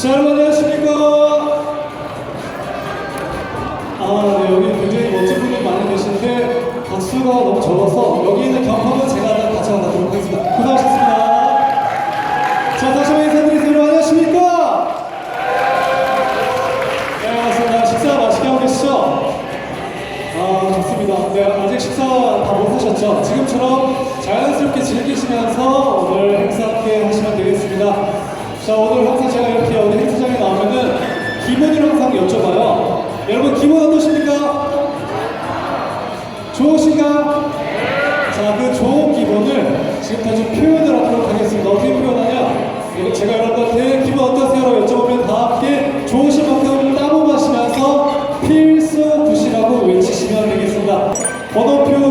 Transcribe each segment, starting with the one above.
자, 여러분 안녕하십니까? 아, 네, 여기 굉장히 멋진 분들 많이 계시는데 박수가 너무 적어서 여기 있는 경험은 제가 다 가져가도록 하겠습니다. 고생하셨습니다. 자, 다시 한번 인사드리세요. 여러분 안녕하십니까? 네, 반갑습니다. 식사 맛있게 하고 계시죠? 아, 좋습니다. 네, 아직 식사 다 못 하셨죠? 지금처럼 자연스럽게 즐기시면서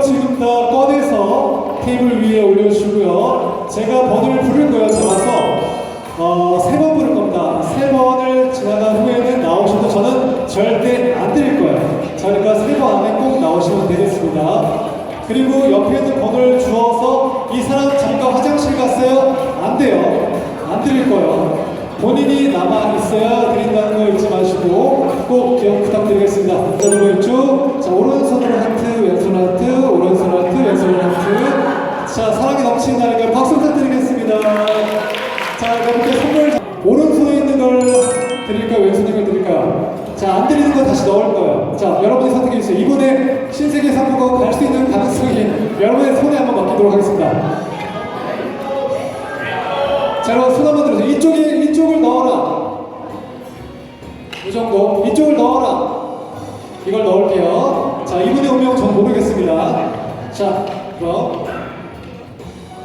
지금 다 꺼내서 테이블 위에 올려주시고요. 제가 번호를 부를 거예요. 잡아서 어, 세 번 부를 겁니다. 세 번을 지나간 후에는 나오셔도 저는 절대 안 드릴 거예요. 자, 그러니까 세번 안에 꼭 나오시면 되겠습니다. 그리고 옆에 있는 번호를 주어서 이 사람 잠깐 화장실 갔어요? 안 돼요. 안 드릴 거예요. 본인이 남아 있어야 드린다는 거 잊지 마시고 꼭 기억 부탁드리겠습니다. 자, 여러분께 선물 오른손에 있는 걸 드릴까요? 왼손에 걸 드릴까요? 자, 안 드리는 거 다시 넣을 거예요. 자, 여러분이 선택해 주세요. 이번에 신세계 상품권 갈수 있는 가능성이 여러분의 손에 한번 맡기도록 하겠습니다. 자, 여러분 손 한번 들어주세요. 이쪽에 이쪽을 넣어라. 이 정도. 이쪽을 넣어라. 이걸 넣을게요. 자, 이분의 운명 전 모르겠습니다. 자, 그럼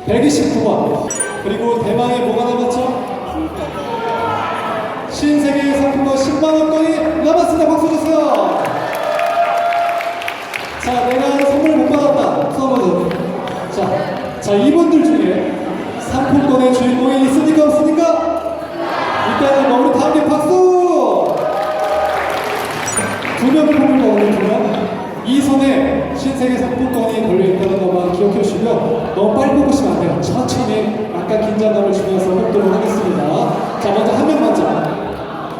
129번. 그리고 대망의 뭐가 남았죠? 신세계 상품권 10만 원권이 남았습니다. 박수 주세요. 자, 내가 선물 못 받았다. 수험은 자, 자 이분들 중에 상품권의 주인공이 있습니까 없습니까? 일단은 뭐 우리 다 함께 박수. 두 명을 뽑을 거거든요. 두 명. 이 손에 신세계 상품권이 걸려있다는 것만 기억해 주시고요. 너무 빨리 뽑으시면 안 돼요. 천천히 약간 긴장감을 주면서 뽑도록 하겠습니다. 자, 먼저 한 명 먼저.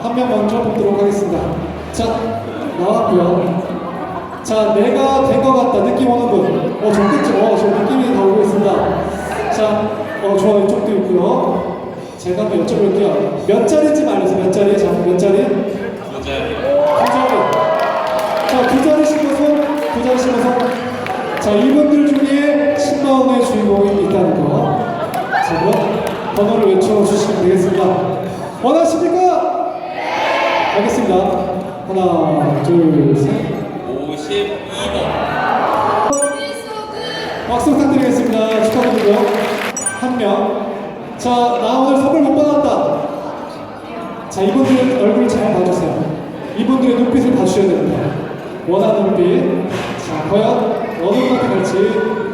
한 명 먼저 뽑도록 하겠습니다. 자, 나왔고요. 자, 내가 된 것 같다. 느낌 오는 분. 어, 저 끝죠? 어, 저 느낌이 다 오고 있습니다. 자, 어, 좋아요. 이쪽도 있고요. 제가 한번 여쭤볼게요. 몇 자리인지 말해주세요. 몇 자리? 자, 몇 자리? 두 자리. 자, 두 자리 신고서, 두 자리 신고서. 자, 이분들 중에 10만원의 주인공이 있다는 거. 자, 그럼 번호를 외쳐주시면 되겠습니다. 원하십니까? 네! 알겠습니다. 하나, 둘, 셋. 52번 박수 부탁드리겠습니다. 축하드리고요. 한 명. 자, 나 오늘 선물 못 받았다. 자, 이분들 얼굴 잘 봐주세요. 이분들의 눈빛을 봐주셔야 됩니다. 원하는 눈빛. 자, 과연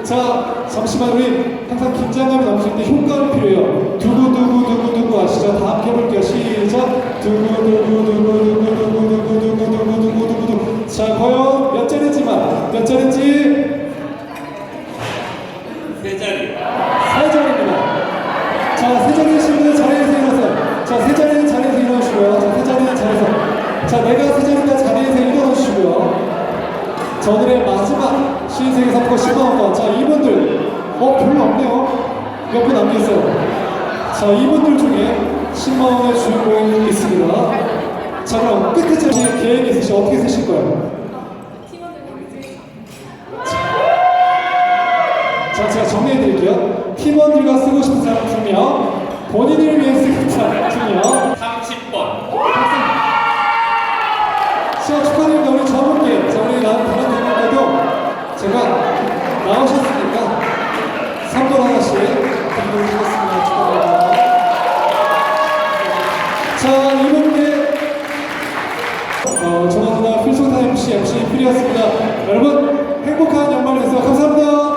자, 잠시만 우리 항상 긴장감이 넘칠 때 효과가 필요해요. 두구두구두구두구 아시죠? 다 함께 해볼게요. 시작. 두구두구두구두구두구두구두구두구두구두구. 자, 과연 몇 자리지만 몇 자리인지 세 자리 세 자리입니다. 자, 세 자리 신분 자리에서 일어나세요. 자, 세 자리는 자리에서 일어나시고요. 자, 세 자리는 자리에서. 자, 내가 세 자리가 자리에서 일어나 주시고요. 자, 오늘의 마지막 신세계 상품 10만원권. 자, 이분들. 어, 별로 없네요. 몇분 남겨있어요. 자, 이분들 중에 10만원의 주인공이 있습니다. 자, 그럼 제 계획이 있으시죠? 어떻게 쓰실 거예요? 자, 제가 정리해 드릴게요. 팀원들과 쓰고 싶은 사람 2명, 본인을 위해 쓰고 싶은 사람 2명. 30번 자, 축하드립니다. 우리 저분께. 자, 우리 나는 다른 분들께도 제가 나오셨으니까 선물 하나씩 드리도록 하겠습니다. 축하드립니다. 자, 이분께 어, 조나조나 필소타 MC MC 필이었습니다. 여러분, 행복한 연말 되세요. 감사합니다.